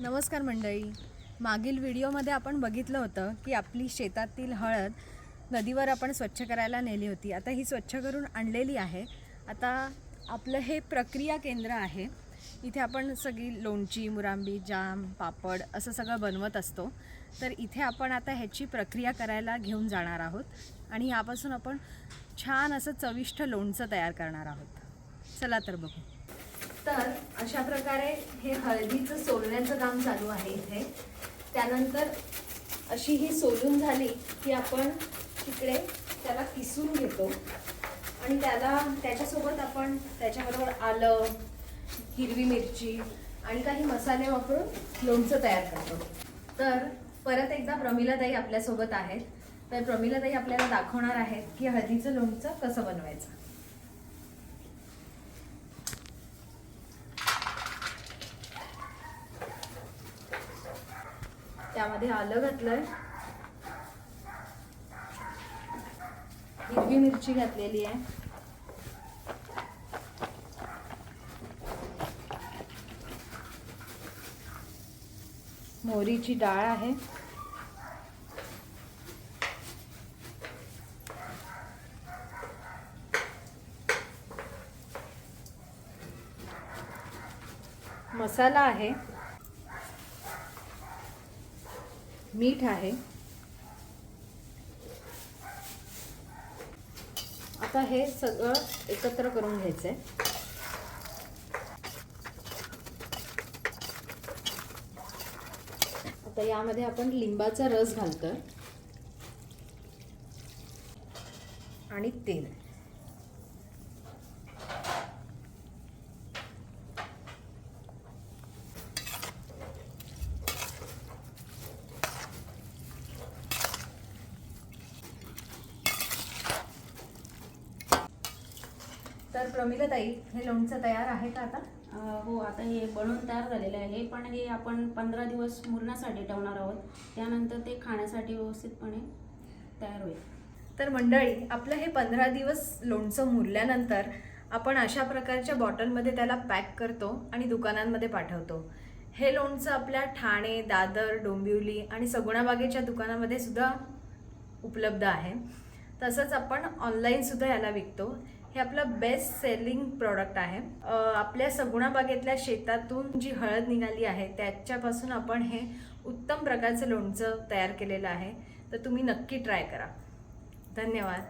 नमस्कार मंडळी. मागील व्हिडिओमध्ये आपण बघितलं होतं की आपली शेतातील हळद नदीवर आपण स्वच्छ करायला नेली होती. आता ही स्वच्छ करून आणलेली आहे. आता आपलं हे प्रक्रिया केंद्र आहे. इथे आपण सगळी लोणची मुरांबी जाम पापड असं सगळं बनवत असतो. तर इथे आपण आता ह्याची प्रक्रिया करायला घेऊन जाणार आहोत. आणि यापासून आपण छान असं चविष्ट लोणचं तयार करणार आहोत. चला तर बघू. तर अशा प्रकारे हे हळदीचं सोलण्याचं काम चालू आहे इथे. त्यानंतर अशी ही सोलून झाली की आपण तिकडे त्याला किसून घेतो. आणि त्याला त्याच्यासोबत आपण त्याच्याबरोबर आलं हिरवी मिरची आणि काही मसाले वापरून लोणचं तयार करतो. तर परत एकदा प्रमिलाताई आपल्यासोबत आहेत. तर प्रमिलाताई आपल्याला दाखवणार आहेत की हळदीचं लोणचं कसं बनवायचं. त्यामध्ये आलं घातलंय. हिरवी मिरची घातलेली आहे. मोहरीची डाळ आहे. मसाला आहे. मीठ आहे. आता हे सगळं एकत्र करून घ्यायचं आहे आता यामध्ये आपण लिंबाचा रस घालतो आणि तेल. तर प्रमिलाताई हे लोणचं तयार आहे का आता? हो आता हे बनवून तयार झालेलं आहे. पण हे आपण पंधरा दिवस मुरण्यासाठी ठेवणार आहोत. त्यानंतर ते खाण्यासाठी व्यवस्थितपणे तयार होईल. तर मंडळी आपलं हे पंधरा दिवस लोणचं मुरल्यानंतर आपण अशा प्रकारच्या बॉटलमध्ये त्याला पॅक करतो आणि दुकानांमध्ये पाठवतो. हे लोणचं आपल्या ठाणे दादर डोंबिवली आणि सगुणाबागेच्या दुकानामध्ये सुद्धा उपलब्ध आहे. तसंच आपण ऑनलाईन सुद्धा याला विकतो. हे आपलं बेस्ट सेलिंग प्रॉडक्ट आहे. आपल्या सगुणाबागेतल्या शेतातून जी हळद निघाली आहे त्याच्यापासून आपण हे उत्तम प्रकारचं लोणचं तयार केलेलं आहे. तर तुम्ही नक्की ट्राय करा. धन्यवाद.